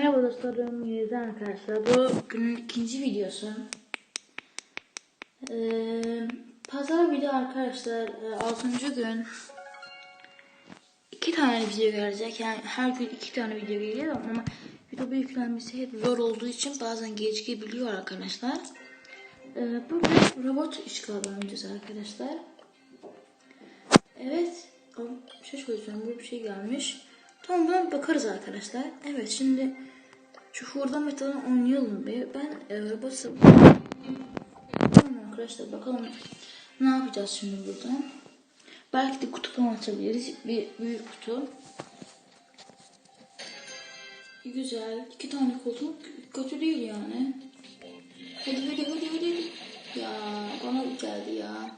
Merhaba dostlarım, yeniden arkadaşlar. Bu günün ikinci videosu. Ee, pazar video arkadaşlar, e, 6. gün. iki tane video gelecek. Yani her gün iki tane video geliyor ama video yüklenmesi hep zor olduğu için bazen gecikebiliyor arkadaşlar. Ee, bugün robot işgal oynayacağız arkadaşlar. Evet. Şey söyleyeceğim. Bu bir şey gelmiş. Tamam buna bakarız arkadaşlar. Evet şimdi şu hurda metalı oynayalım bir. Ben e, robot Tamam arkadaşlar bakalım ne yapacağız şimdi burada. Belki de kutu falan açabiliriz. Bir büyük kutu. Güzel. iki tane koltuk kötü değil yani. Hadi hadi hadi hadi. Ya bana geldi ya.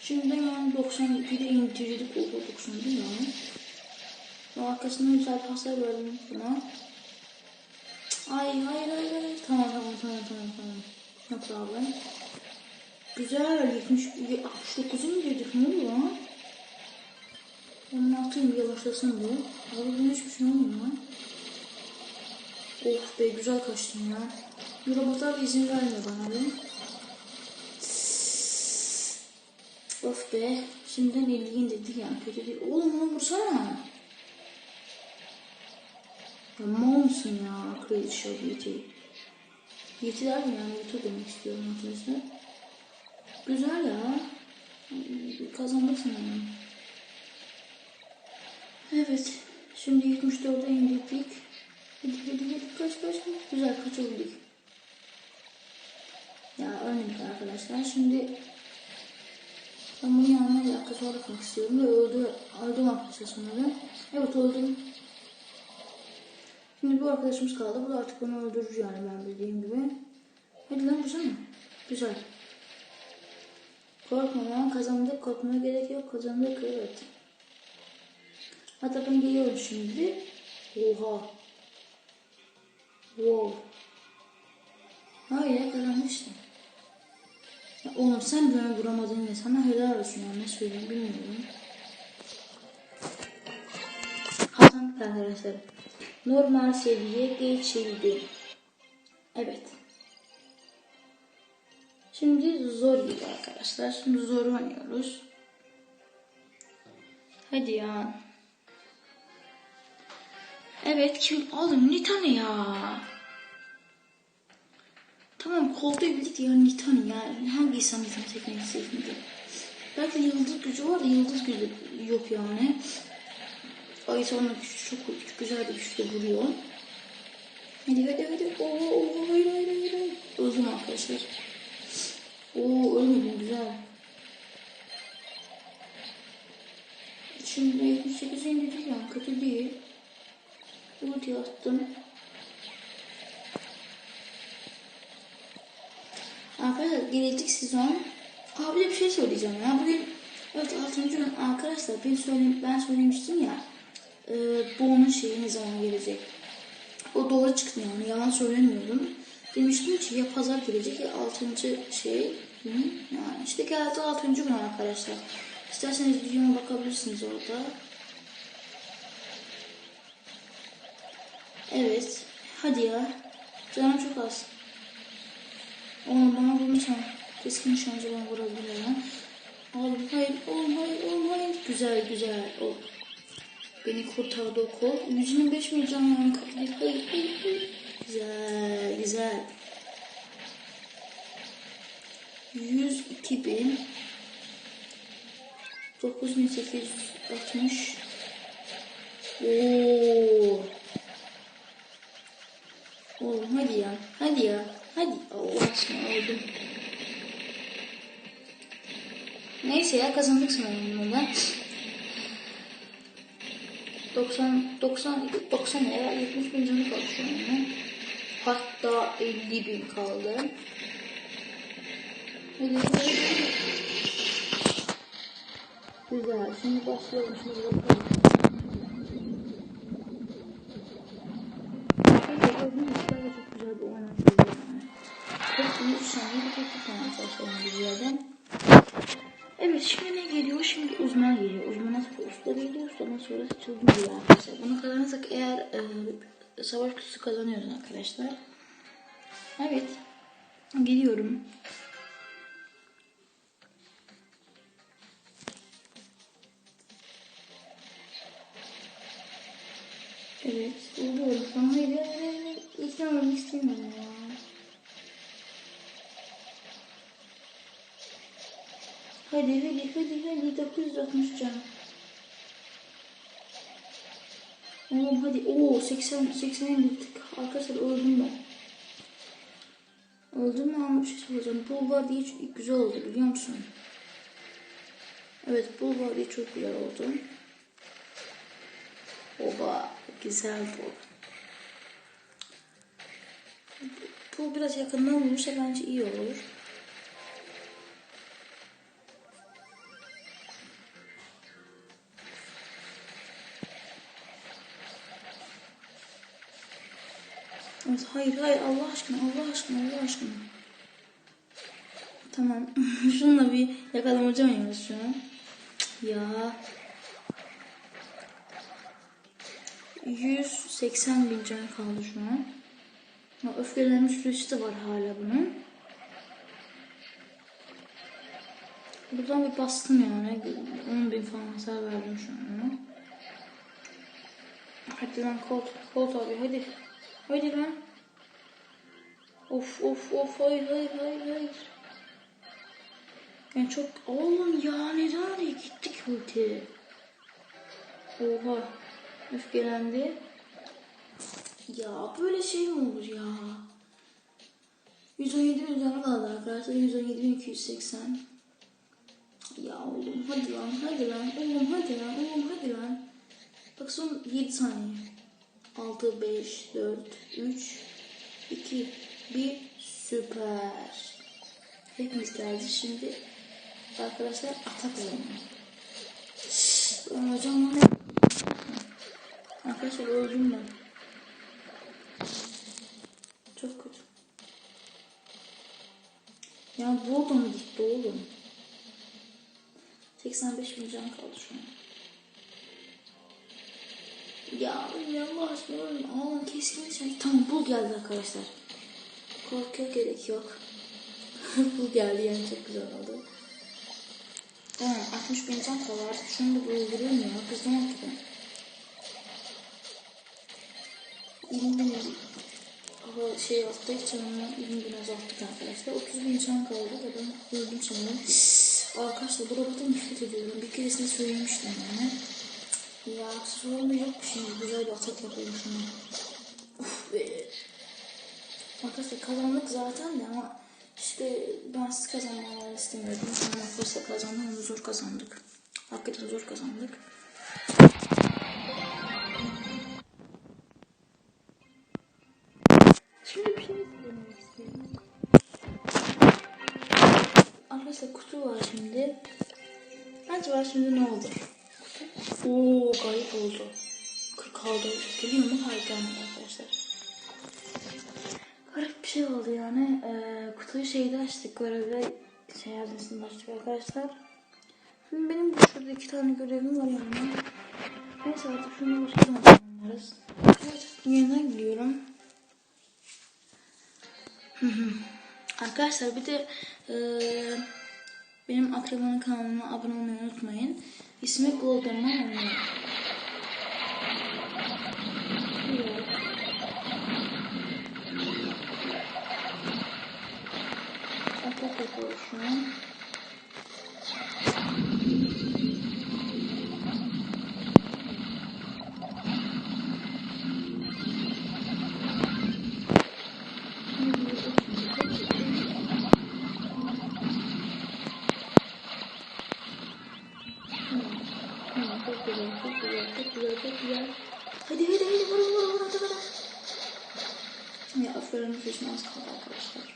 Şimdi yani 90 bir de indirdik oldu 90 değil mi? Ve arkasında güzel hasar verdim buna. Ay hayır hayır hayır. Tamam tamam tamam tamam tamam. No problem. Güzel 70 69'u mu girdik ne oluyor lan? Onun altını yavaşlasın bu. Abi bunun hiçbir şey olmuyor lan. Of be güzel kaçtım ya. Bu robotlar izin vermiyor bana be. Of be. Şimdiden 50 indirdik yani kötü değil. Oğlum onu vursana. Ya mal mısın ya Crazy Show Yeti? Yeti der mi yani Yeti demek istiyorum arkadaşlar. Güzel ya. Kazandırsın yani. Evet. Şimdi 74'e indirdik. Hadi hadi hadi kaç kaç kaç. Güzel kaçabildik. Ya ölmedik arkadaşlar. Şimdi ben bunu yanına bir dakika sonra bakmak istiyorum. Ve öldü, öldüm arkadaşlar sonra. Evet öldüm. Şimdi bu arkadaşımız kaldı. Bu da artık onu öldürür yani ben bildiğim gibi. Hadi lan vursana. Güzel. Korkma lan kazandık. Korkmaya gerek yok. Kazandık evet. Hatta ben geliyorum şimdi. Oha. Wow. Hayır kazanmıştım. Ya oğlum sen bana vuramadın ya sana helal olsun ya ne söyleyeyim bilmiyorum. Kazandık arkadaşlar. Normal seviye geçildi. Evet. Şimdi zor gibi arkadaşlar. Şimdi zor oynuyoruz. Hadi ya. Evet kim oğlum Nitane ya. Tamam kolda bildik ya Nitane ya. Hangi insan Nitane tekneyi sevmedi? Belki yıldız gücü var da yıldız gücü yok yani. Ay sonra çok çok güzel bir güçle vuruyor. Hadi hadi hadi. Oo, oo, hayır hayır hayır. hayır. Öldüm arkadaşlar. Oo ölmedim güzel. Şimdi 78 indirdik yani kötü değil. Ulti attım. Arkadaşlar gelecek sezon Abi bir şey söyleyeceğim ya. Bugün evet 6. gün arkadaşlar ben, söyleyeyim, ben söylemiştim ya. E, bu onun şeyi ne zaman gelecek. O doğru çıktı yani yalan söylemiyorum. Demiştim ki ya pazar gelecek ya 6. şey. Hı? Yani işte geldi 6. gün arkadaşlar. İsterseniz videoma bakabilirsiniz orada. Evet. Hadi ya. Canım çok az. Oğlum bana vurmuşsan keskin nişancı bana vurabilir ya. Oğlum hayır, oğlum hayır, oğlum hayır. Güzel, güzel. O. Beni kurtardı o kol. 125 mi can yani kapıyı? Hayır, hayır, hayır. Güzel, güzel. 102 bin. 9860. Oo. Oğlum hadi ya. Hadi ya. Hadi. Aşkına öldüm. Neyse ya kazandık sanırım bundan. 90 90 90 ya 70 bin canı kaldı şu anda. Hatta 50 bin kaldı. Güzel. Şimdi başlayalım. Şimdi bakalım. Çok güzel bir yani. Çok iyi bir saniye bir tek tutan arkadaşlar bir yerden. Evet şimdi ne geliyor? Şimdi uzman geliyor. Uzmana sonra usta geliyor. Sonra sonra çılgın geliyor arkadaşlar. Bunu kazanırsak eğer e, savaş kutusu kazanıyoruz arkadaşlar. Evet. Gidiyorum. Evet. Oluyorum. Ama ölmek istemiyorum ya. Hadi hadi hadi hadi 960 can. Oğlum hadi. Oo 80 80'e gittik. Arkadaşlar öldüm ben. Öldüm mü ama bir şey söyleyeceğim. Bulvar diye çok güzel oldu biliyor musun? Evet bulvar diye çok güzel oldu. Oba güzel bu. Bu biraz yakından vurursa bence iyi olur. Evet, hayır hayır Allah aşkına Allah aşkına Allah aşkına. Tamam. Şununla bir yakalamaca oynuyoruz şu Ya. 180 bin can kaldı şu an. Ya, öfkelenme süresi de var hala bunun. Buradan bir bastım yani. 10 bin falan hasar verdim şu an. Hadi lan Colt. Colt abi hadi. Hadi lan. Of of of hayır hayır hayır hayır. Yani çok oğlum ya neden oraya gittik ulti? Oha. Öfkelendi. Ya böyle şey mi olur ya? 117 bin canı kaldı arkadaşlar. 117 bin 280. Ya oğlum hadi lan hadi lan oğlum hadi lan oğlum hadi lan. Bak son 7 saniye. 6, 5, 4, 3, 2, 1 süper. Hepimiz geldi şimdi. Arkadaşlar atak oynayalım. Hocam ne? Arkadaşlar öldüm ben. Çok kötü. Ya bu da mı gitti oğlum? 85 bin can kaldı şu an. Ya ölme Allah aşkına ölme. Aa keskin şey. Tamam bul geldi arkadaşlar. Korkuya gerek yok. bul geldi yani çok güzel oldu. Tamam 60 bin can kaldı. Şunu da öldürüyorum ya. Kızdım ki ben. 20 bin hava şey attığı için onu 20 bin azalttık arkadaşlar. 30 bin can kaldı da ben öldüm sanırım. Arkadaşlar bu robota nefret ediyorum. Bir keresinde söylemiştim yani. Ya sorun yok şimdi güzel bir atak yapıyorum şimdi. Uf. Arkadaşlar kazandık zaten de ama işte ben siz kazanmaları istemiyordum. Ama arkadaşlar kazandık ama zor kazandık. Hakikaten zor kazandık. Şimdi bir şey söylemek istiyorum. Arkadaşlar kutu var şimdi. Acaba şimdi ne oldu? Oo garip oldu. 46 geliyor mu? Hayır gelmedi arkadaşlar. Garip bir şey oldu yani. Ee, kutuyu şeyde açtık. Görevde şey yazmasını açtık arkadaşlar. Şimdi benim de şurada iki tane görevim var yani. Neyse artık şunu başka zaman tamamlarız. Evet yeniden gidiyorum. Arkadaşlar bir de eee benim akrabanın kanalına abone olmayı unutmayın. İsmi Golden'dan oynuyor. Atak yapıyoruz şu an. Ya aferin nefesim az kaldı arkadaşlar.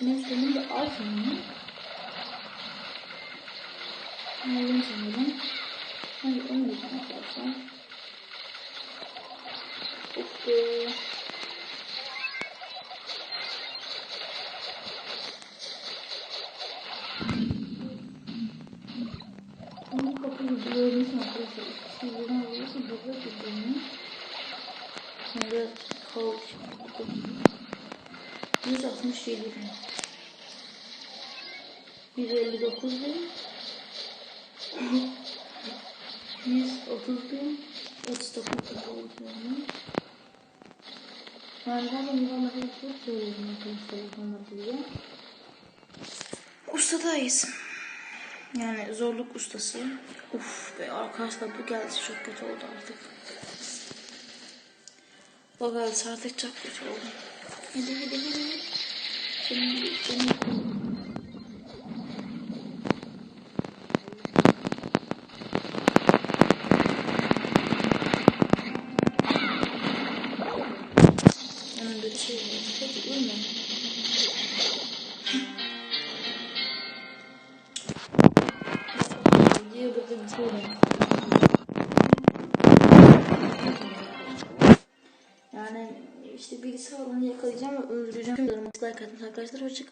Benim sonum da az mı? Aldım sanırım. Hadi onu da arkadaşlar. Of be. Şimdi kapıyı gördüğünüz arkadaşlar. İkisi birden vurursa burada birbirini. Sonra kavuk çıktı. 167 bin. 159 bin. 130 bin. 39 bin. Ben de Milan çok söyledim arkadaşlar yapamadı diye. Ustadayız. Yani zorluk ustası. Uf be arkadaşlar bu geldi çok kötü oldu artık. Bu geldi artık çok kötü oldu. Hadi hadi hadi. Şimdi, şimdi. Yanında bir şey var. Hadi uyma. Öldüreceğim. Like atın arkadaşlar. Hoşçakalın.